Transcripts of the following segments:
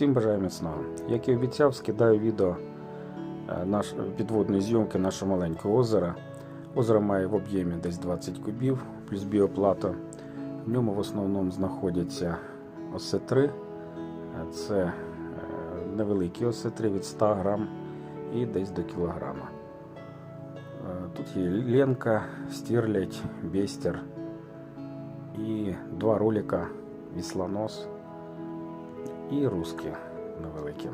Всім бажаю міцного. Як і обіцяв, скидаю відео е, підводної зйомки нашого маленького озера. Озеро має в об'ємі десь 20 кубів плюс біоплата. В ньому в основному знаходяться осетри. Е, Це е, невеликі осетри від 100 грам і десь до кілограма. Тут є ленка, стірлядь, бестер і два ролика віслонос і руски невеликі.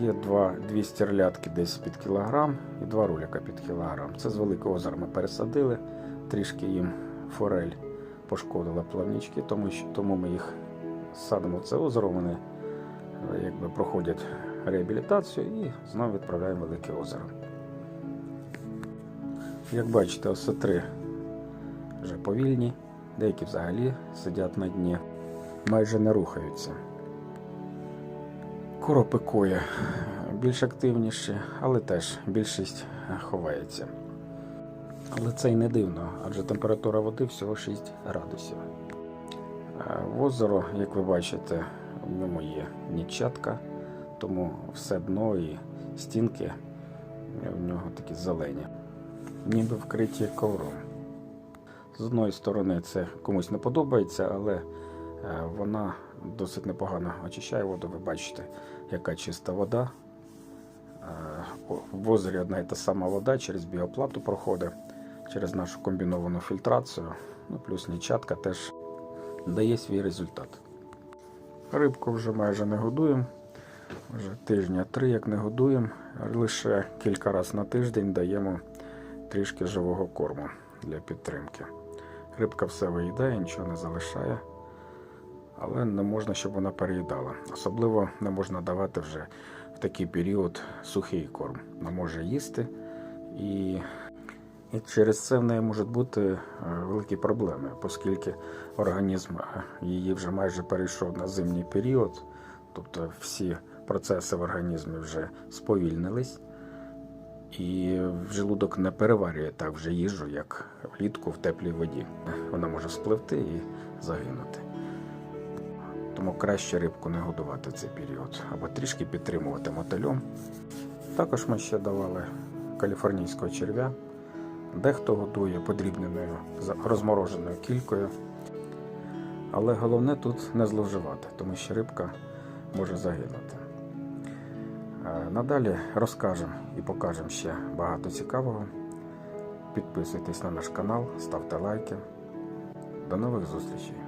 Є два, дві стерлядки десь під кілограм і два ролика під кілограм. Це з великого озера ми пересадили, трішки їм форель пошкодила плавнічки, тому, тому ми їх садимо в це озеро, вони е, якби проходять реабілітацію і знову відправляємо в велике озеро. Як бачите, осетри вже повільні, деякі взагалі сидять на дні, майже не рухаються. Коропи коя більш активніші, але теж більшість ховається. Але це й не дивно, адже температура води всього 6 градусів. Е, В озеро, як ви бачите, в ньому є нічатка, тому все дно і стінки в нього такі зелені, ніби вкриті ковром. З одної сторони це комусь не подобається, але е, вона досить непогано очищає воду. Ви бачите, яка чиста вода. Е, В озері одна і та сама вода через біоплату проходить, через нашу комбіновану фільтрацію. Ну, плюс нічатка теж дає свій результат. Рибку вже майже не годуємо. Вже тижня три, як не годуємо. Лише кілька разів на тиждень даємо трішки живого корму для підтримки. Рибка все виїдає, нічого не залишає, але не можна, щоб вона переїдала. Особливо не можна давати вже в такий період сухий корм. Вона може їсти, і, і через це в неї можуть бути е, великі проблеми, оскільки організм е, її вже майже перейшов на зимній період, тобто всі процеси в організмі вже сповільнились. І желудок не переварює так вже їжу, як влітку в теплій воді. Вона може спливти і загинути. Тому краще рибку не годувати в цей період або трішки підтримувати мотильом. Також ми ще давали каліфорнійського черв'я. Дехто годує подрібненою розмороженою кількою. Але головне тут не зловживати, тому що рибка може загинути. Е, Надалі розкажемо і покажемо ще багато цікавого. Підписуйтесь на наш канал, ставте лайки. До нових зустрічей!